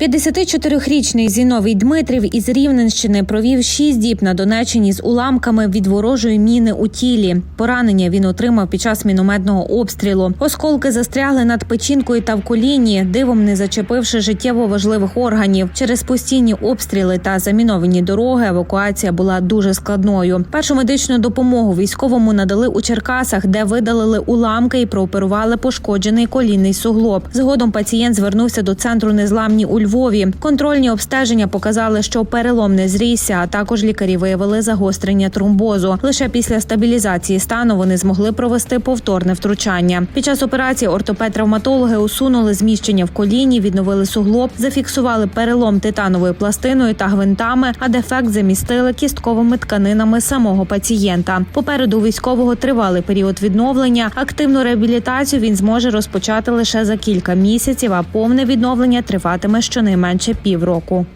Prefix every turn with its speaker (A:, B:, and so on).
A: 54-річний Зіновій Дмитрів із Рівненщини провів 6 діб на Донеччині з уламками від ворожої міни у тілі. Поранення він отримав під час мінометного обстрілу. Осколки застрягли над печінкою та в коліні, дивом не зачепивши життєво важливих органів. Через постійні обстріли та заміновані дороги евакуація була дуже складною. Першу медичну допомогу військовому надали у Черкасах, де видалили уламки і прооперували пошкоджений колінний суглоб. Згодом пацієнт звернувся до центру незламні у. Контрольні обстеження показали, що перелом не зрісся, а також лікарі виявили загострення тромбозу. Лише після стабілізації стану вони змогли провести повторне втручання. Під час операції ортопед-травматологи усунули зміщення в коліні, відновили суглоб, зафіксували перелом титановою пластиною та гвинтами, а дефект замістили кістковими тканинами самого пацієнта. Попереду військового тривалий період відновлення. Активну реабілітацію він зможе розпочати лише за кілька місяців, а повне відновлення триватиме щонайменше півроку.